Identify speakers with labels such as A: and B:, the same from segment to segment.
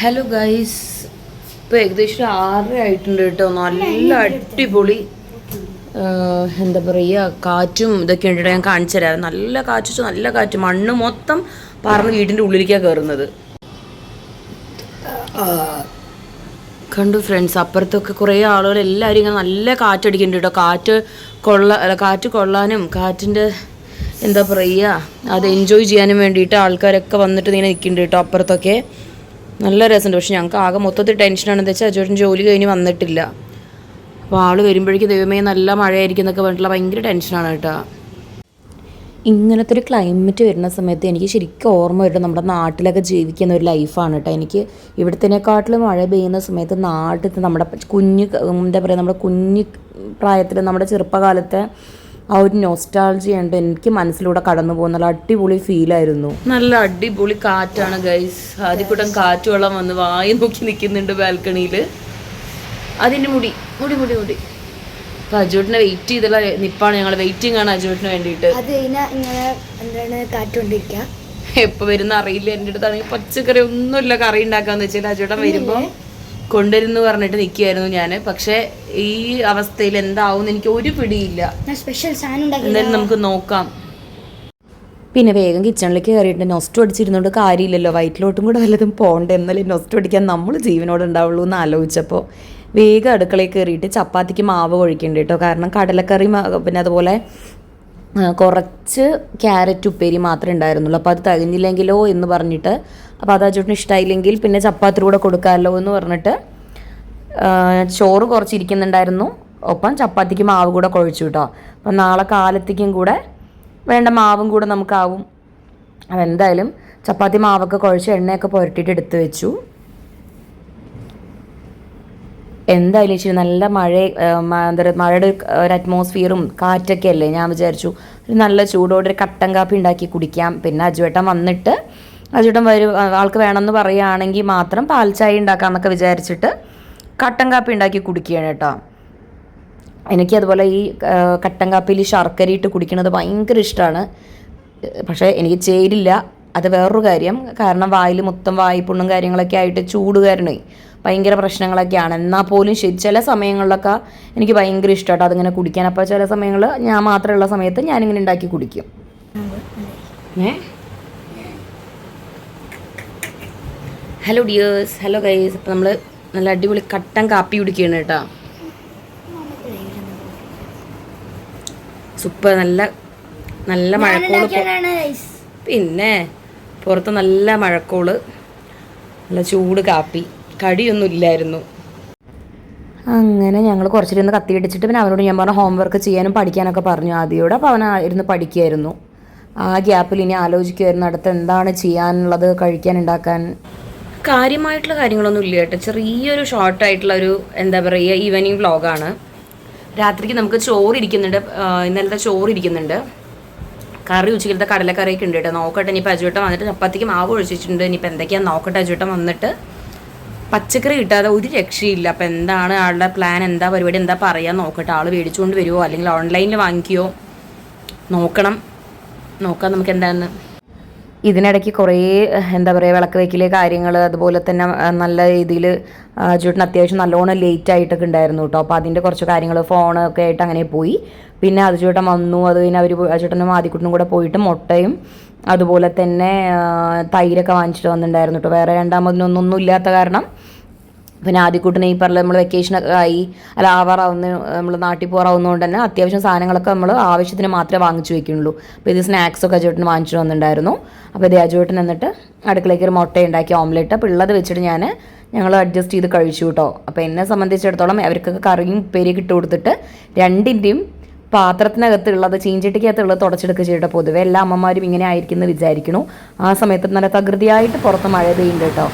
A: Hello guys ഇപ്പോൾ ഏകദേശം ആറര ആയിട്ടുണ്ട് കേട്ടോ. നല്ല അടിപൊളി എന്താ പറയുക കാറ്റും ഇതൊക്കെ ഉണ്ട് ഞാൻ കാണിച്ചു തരാം. നല്ല കാറ്റ് നല്ല കാറ്റ്. മണ്ണ് മൊത്തം പറന്ന് വീടിന്റെ ഉള്ളിലേക്കാണ് കയറുന്നത് കണ്ടു ഫ്രണ്ട്സ് അപ്പുറത്തൊക്കെ കുറേ ആളുകൾ എല്ലാവരും ഇങ്ങനെ നല്ല കാറ്റടിക്കുന്നുണ്ട് കേട്ടോ. കാറ്റ് കൊള്ള കാറ്റ് കൊള്ളാനും കാറ്റിന്റെ എന്താ പറയുക അത് എൻജോയ് ചെയ്യാനും വേണ്ടിയിട്ട് ആൾക്കാരൊക്കെ വന്നിട്ട് ഇങ്ങനെ നിൽക്കുന്നുണ്ട് കേട്ടോ അപ്പുറത്തൊക്കെ. നല്ല രസമുണ്ട്. പക്ഷെ ഞങ്ങൾക്ക് ആകെ മൊത്തത്തിൽ ടെൻഷനാണെന്ന് വെച്ചാൽ അജോട്ടൻ ജോലി കഴിഞ്ഞ് വന്നിട്ടില്ല. അപ്പോൾ ആൾ വരുമ്പോഴേക്കും ദൈവമേ നല്ല മഴയായിരിക്കും എന്നൊക്കെ പറഞ്ഞിട്ടുള്ള ഭയങ്കര ടെൻഷനാണ് കേട്ടോ. ഇങ്ങനത്തെ ഒരു ക്ലൈമറ്റ് വരുന്ന സമയത്ത് എനിക്ക് ശരിക്കും ഓർമ്മ വരുന്നത് നമ്മുടെ നാട്ടിലൊക്കെ ജീവിക്കുന്ന ഒരു ലൈഫാണ് കേട്ടോ. എനിക്ക് ഇവിടുത്തേക്കാട്ടിലും മഴ പെയ്യുന്ന സമയത്ത് നാട്ടിൽ നമ്മുടെ കുഞ്ഞ് എന്താ പറയുക നമ്മുടെ കുഞ്ഞ് പ്രായത്തിൽ നമ്മുടെ ചെറുപ്പകാലത്തെ ആ ഒരു നോസ്റ്റാൾജി ഉണ്ട്. എനിക്ക് മനസ്സിലൂടെ കടന്നു പോകുന്ന അടിപൊളി അടിപൊളി ഫീലായിരുന്നു നല്ല അടിപൊളി കാറ്റാണ് ഗൈസ് ആദ്യക്കൂട്ടം കാറ്റ് വെള്ളം വന്ന് വായി നോക്കി നിൽക്കുന്നുണ്ട് ബാൽക്കണിയിൽ അതിന്റെ മുടി മുടി മുടി മുടി. അപ്പൊ വെയിറ്റ് ചെയ്തുള്ള നിപ്പാണ് ഞങ്ങൾ വെയിറ്റിംഗ് ആണ് അജോട്ടിന് വേണ്ടിയിട്ട്.
B: അത് കഴിഞ്ഞാൽ ഇങ്ങനെ എന്താണ് കാറ്റുകൊണ്ടിരിക്കുക
A: എപ്പോ വരുന്ന അറിയില്ല. എന്റെ അടുത്താണെങ്കിൽ പച്ചക്കറി ഒന്നുമില്ല കറി ഉണ്ടാക്കാന്ന് വെച്ചാൽ അജോട്ടൻ വരുമ്പോൾ കൊണ്ടുവരുന്നു പറഞ്ഞിട്ട് നിൽക്കുകയായിരുന്നു ഞാൻ പക്ഷേ ഈ അവസ്ഥയിൽ എന്താവും എനിക്ക് ഒരു പിടിയില്ല.
B: ഞാൻ സ്പെഷ്യൽ സാധനം
A: എന്തായാലും നമുക്ക് നോക്കാം. പിന്നെ വേഗം കിച്ചണിലേക്ക് കയറിയിട്ട് നൊസ്റ്റു അടിച്ചിരുന്നോണ്ട് കാര്യമില്ലല്ലോ. വയറ്റിലോട്ടും കൂടെ വല്ലതും പോകണ്ട എന്നാലും നൊസ്റ്റു അടിക്കാൻ നമ്മൾ ജീവനോട് ഉണ്ടാവുള്ളൂ എന്ന് ആലോചിച്ചപ്പോൾ വേഗം അടുക്കളയിൽ കയറിയിട്ട് ചപ്പാത്തിക്ക് മാവ് കൊഴിക്കുന്നുണ്ട് കേട്ടോ കാരണം കടലക്കറി പിന്നെ അതുപോലെ കുറച്ച് ക്യാരറ്റ് ഉപ്പേരി മാത്രമേ ഉണ്ടായിരുന്നുള്ളൂ. അപ്പോൾ അത് തികഞ്ഞില്ലെങ്കിലോ എന്ന് പറഞ്ഞിട്ട് അപ്പോൾ അത് അജോട്ടിന് ഇഷ്ടമായില്ലെങ്കിൽ പിന്നെ ചപ്പാത്തി കൂടെ കൊടുക്കാമല്ലോ എന്ന് പറഞ്ഞിട്ട് ചോറ് കുറച്ചിരിക്കുന്നുണ്ടായിരുന്നു ഒപ്പം ചപ്പാത്തിക്ക് മാവ് കൂടെ കുഴച്ചു കേട്ടോ. അപ്പം നാളെ കാലത്തേക്കും കൂടെ വേണ്ട മാവും കൂടെ നമുക്കാവും. അപ്പം എന്തായാലും ചപ്പാത്തി മാവൊക്കെ കുഴച്ച് എണ്ണയൊക്കെ പുരട്ടിയിട്ട് എടുത്ത് വെച്ചു. എന്തായാലും ഇച്ചിരി നല്ല മഴ എന്താ മഴയുടെ ഒരു- ഒരു അറ്റ്മോസ്ഫിയറും കാറ്റൊക്കെ അല്ലേ? ഞാൻ വിചാരിച്ചു ഒരു നല്ല ചൂടോടെ ഒരു കട്ടൻ കാപ്പി ഉണ്ടാക്കി കുടിക്കാം. പിന്നെ അജുവേട്ടൻ വന്നിട്ട് അജുവേട്ടൻ വരും ആൾക്ക് വേണമെന്ന് പറയുകയാണെങ്കിൽ മാത്രം പാൽ ചായ ഉണ്ടാക്കാമെന്നൊക്കെ വിചാരിച്ചിട്ട് കട്ടൻ കാപ്പി ഉണ്ടാക്കി കുടിക്കുകയാണ് കേട്ടോ. എനിക്ക് അതുപോലെ ഈ കട്ടൻ കാപ്പിയിൽ ശർക്കര ഇട്ട് കുടിക്കുന്നത് ഭയങ്കര ഇഷ്ടമാണ്. പക്ഷേ എനിക്ക് ചേരില്ല. അത് വേറൊരു കാര്യം. കാരണം വായിൽ മൊത്തം വായ്പുണ്ണും കാര്യങ്ങളൊക്കെ ആയിട്ട് ചൂട് കാരണേ ഭയങ്കര പ്രശ്നങ്ങളൊക്കെയാണ്. എന്നാൽ പോലും ശരി ചില സമയങ്ങളിലൊക്കെ എനിക്ക് ഭയങ്കര ഇഷ്ടമാട്ടോ അതിങ്ങനെ കുടിക്കാൻ. അപ്പോൾ ചില സമയങ്ങളിൽ ഞാൻ മാത്രമുള്ള സമയത്ത് ഞാനിങ്ങനെ ഉണ്ടാക്കി കുടിക്കും. ഏ? ഹലോ ഡിയേഴ്സ് ഹലോ ഗൈസ് അപ്പോൾ നമ്മൾ നല്ല അടിപൊളി കട്ടൻ കാപ്പി കുടിക്കുകയാണ് കേട്ടോ. സൂപ്പർ. നല്ല നല്ല മഴക്കോൾ പിന്നെ പുറത്ത് നല്ല മഴക്കോൾ. നല്ല ചൂട് കാപ്പി. കടിയൊന്നും ഇല്ലായിരുന്നു അങ്ങനെ ഞങ്ങൾ കുറച്ചിരുന്ന് കത്തി അടിച്ചിട്ട് പിന്നെ അവനോട് ഞാൻ പറഞ്ഞു ഹോംവർക്ക് ചെയ്യാനും പഠിക്കാനൊക്കെ പറഞ്ഞു. ആദ്യയോട് അപ്പോൾ അവൻ ഇരുന്ന് പഠിക്കുമായിരുന്നു ആ ഗ്യാപ്പിൽ ഇനി ആലോചിക്കുമായിരുന്നു അടുത്ത് എന്താണ് ചെയ്യാനുള്ളത് കഴിക്കാൻ ഉണ്ടാക്കാൻ. കാര്യമായിട്ടുള്ള കാര്യങ്ങളൊന്നും ഇല്ല കേട്ടോ. ചെറിയൊരു ഷോർട്ടായിട്ടുള്ള ഒരു എന്താ പറയുക ഈവനിങ് വ്ളോഗാണ് രാത്രിക്ക് നമുക്ക് ചോറ് ഇരിക്കുന്നുണ്ട് ആ, ഇന്നലത്തെ ചോറ് ഇരിക്കുന്നുണ്ട്. കറി ഉച്ചക്കലത്തെ കടലക്കറിയൊക്കെ ഉണ്ട് കേട്ടോ. നോക്കട്ടെ ഇനിയിപ്പോൾ അജുവട്ടം വന്നിട്ട് ചപ്പാത്തിക്ക് മാവ് ഒഴിച്ചിട്ടുണ്ട്. ഇനിയിപ്പോൾ എന്തൊക്കെയാണ് നോക്കട്ടെ അജുവട്ടം വന്നിട്ട്. പച്ചക്കറി കിട്ടാതെ ഒരു രക്ഷയില്ല. അപ്പം എന്താണ് ആളുടെ പ്ലാൻ എന്താ പരിപാടി? എന്താ പറയുക നോക്കട്ടെ. ആൾ മേടിച്ചുകൊണ്ട് വരുമോ അല്ലെങ്കിൽ ഓൺലൈനിൽ വാങ്ങിക്കുകയോ നോക്കണം. നോക്കാം നമുക്ക് എന്താണെന്ന് ഇതിനിടയ്ക്ക് കുറേ എന്താ പറയുക വിളക്ക് വയ്ക്കലെ കാര്യങ്ങൾ അതുപോലെ തന്നെ നല്ല രീതിയിൽ ചേട്ടൻ അത്യാവശ്യം നല്ലോണം ലേറ്റ് ആയിട്ടൊക്കെ ഉണ്ടായിരുന്നു കേട്ടോ. അപ്പോൾ അതിന്റെ കുറച്ച് കാര്യങ്ങൾ ഫോണൊക്കെ ആയിട്ട് അങ്ങനെ പോയി. പിന്നെ അത് ചേട്ടൻ വന്നു അത് കഴിഞ്ഞ് അവർ ചേട്ടനും ആദ്യക്കുട്ടനും കൂടെ പോയിട്ട് മുട്ടയും അതുപോലെ തന്നെ തൈരൊക്കെ വാങ്ങിച്ചിട്ട് വന്നിട്ടുണ്ടായിരുന്നു കേട്ടോ വേറെ രണ്ടാമതിനൊന്നും ഇല്ലാത്ത കാരണം പിന്നെ ആദ്യക്കൂട്ടിന് ഈ പറഞ്ഞ നമ്മൾ വെക്കേഷനൊക്കെ ആയി അല്ല ആവാറാവുന്ന നമ്മൾ നാട്ടിൽ പോകാറാവുന്നതുകൊണ്ട് തന്നെ അത്യാവശ്യം സാധനങ്ങളൊക്കെ നമ്മൾ ആവശ്യത്തിന് മാത്രമേ വാങ്ങിച്ചു വെക്കുന്നുള്ളൂ. അപ്പോൾ ഇത് സ്നാക്സൊക്കെ അജുവേട്ടന് വാങ്ങിച്ചു വന്നിട്ടുണ്ടായിരുന്നു. അപ്പോൾ ഇത് അജുവേട്ടൻ എന്നിട്ട് അടുക്കളയ്ക്ക് ഒരു മുട്ട ഉണ്ടാക്കി ഓംലെറ്റ് അപ്പോൾ ഉള്ളത് വെച്ചിട്ട് ഞാൻ ഞങ്ങൾ അഡ്ജസ്റ്റ് ചെയ്ത് കഴിച്ചു കേട്ടോ അപ്പോൾ എന്നെ സംബന്ധിച്ചിടത്തോളം അവർക്കൊക്കെ കറിയും ഉപ്പേരിയൊക്കെ ഇട്ട് കൊടുത്തിട്ട് രണ്ടിന്റെയും പാത്രത്തിനകത്ത് ഉള്ളത് ചീഞ്ചട്ടിക്കകത്ത് ഉള്ളത് തുടച്ചെടുക്കുക ചെയ്യട്ടെ. പൊതുവെ എല്ലാ അമ്മമാരും ഇങ്ങനെ ആയിരിക്കും എന്ന് വിചാരിക്കുന്നു. ആ സമയത്ത് നല്ല തകൃതിയായിട്ട് പുറത്ത് മഴ പെയ്യുന്നുണ്ട് കേട്ടോ.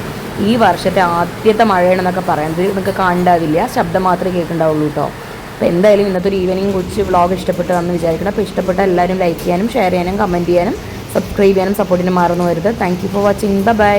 A: ഈ വർഷത്തെ ആദ്യത്തെ മഴയാണെന്നൊക്കെ പറയാം ഇത് നിങ്ങൾക്ക് കാണണ്ടാവില്ല. ശബ്ദം മാത്രമേ കേൾക്കുന്നുണ്ടാവുള്ളൂ കേട്ടോ. അപ്പോൾ എന്തായാലും ഇന്നത്തെ ഒരു ഈവനിങ് കുറിച്ച് വ്ളോഗ് ഇഷ്ടപ്പെട്ടു എന്ന് വിചാരിക്കണം അപ്പോൾ ഇഷ്ടപ്പെട്ട എല്ലാവരും ലൈക്ക് ചെയ്യാനും ഷെയർ ചെയ്യാനും കമന്റ് ചെയ്യാനും സബ്സ്ക്രൈബ് ചെയ്യാനും സപ്പോർട്ടിന് മാറുന്നു വരുത് thank you for watching bye